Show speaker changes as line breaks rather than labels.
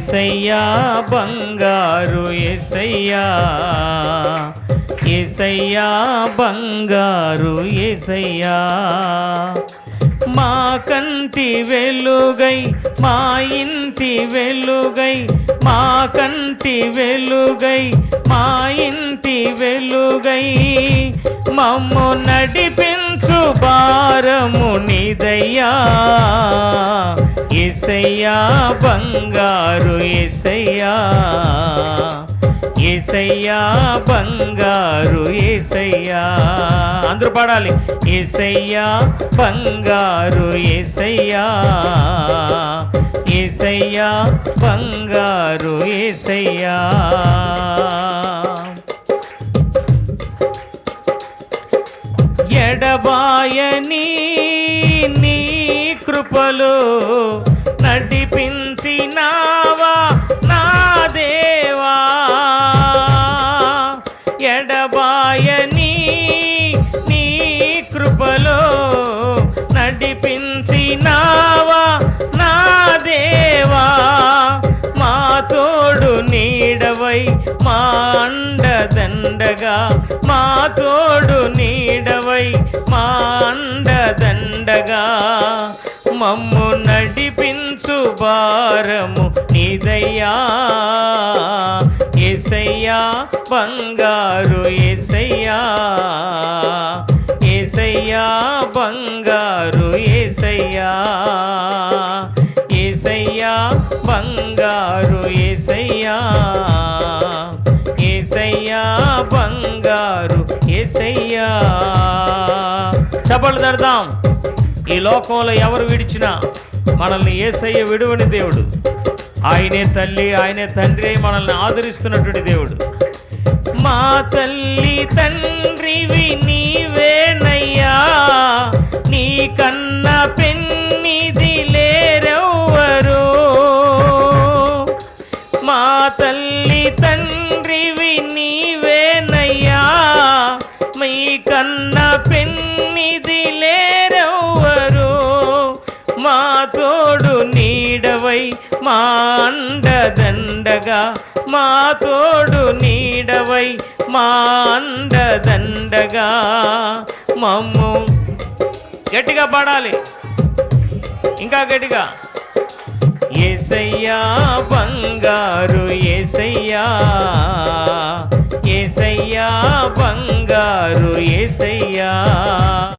ఎసయ్యా బంగారు ఎసయ్యా ఎసయ్యా బంగారు ఎసయ్యా మా కంటి వెలుగై మా ఇంటి వెలుగై మా కంటి వెలుగై మా ఇంటి వెలుగై. మమ్ము నడిపిన భారము నిదయ్యా. ఏసయ్యా బంగారు ఎసయ్యా ఏసయ్యా బంగారు ఏసయ్యా. అందరూ పాడాలి. ఏసయ్యా బంగారు ఏసయ్యా. ఏసయ్యా బంగారు ఏసయ్యా. ఎడబాయని నీ కృపలో నడిపించినావా నా దేవా? ఎడబాయని నీ కృపలో నడిపించినావా నా దేవా? మా తోడు నీడవై మా అండదండగా మా తోడు నీడ నడిపించు భారము నిదయ్యా. ఏసయ్యా బంగారు ఏసయ్యా. ఏసయ్యా బంగారు ఏసయ్యా. ఏసయ్యా బంగారు ఏసయ్యా. ఏసయ్యా బంగారు ఏసయ్యా. చపలు దడదాం ఈ లోకంలో ఎవరు విడిచినా మనల్ని ఏసయ్య విడువని దేవుడు. ఆయనే తల్లి ఆయనే తండ్రి అయి మనల్ని ఆదరిస్తున్నటువంటి దేవుడు. మా తల్లి తండ్రివి తోడు నీడవై మా అండదండగా మా తోడు నీడవై మా అండదండగా మమ్ము గట్టిగా పాడాలి. ఇంకా గట్టిగా. ఏసయ్యా బంగారు ఏసయ్యా ఏసయ్యా బంగారు ఏసయ్యా.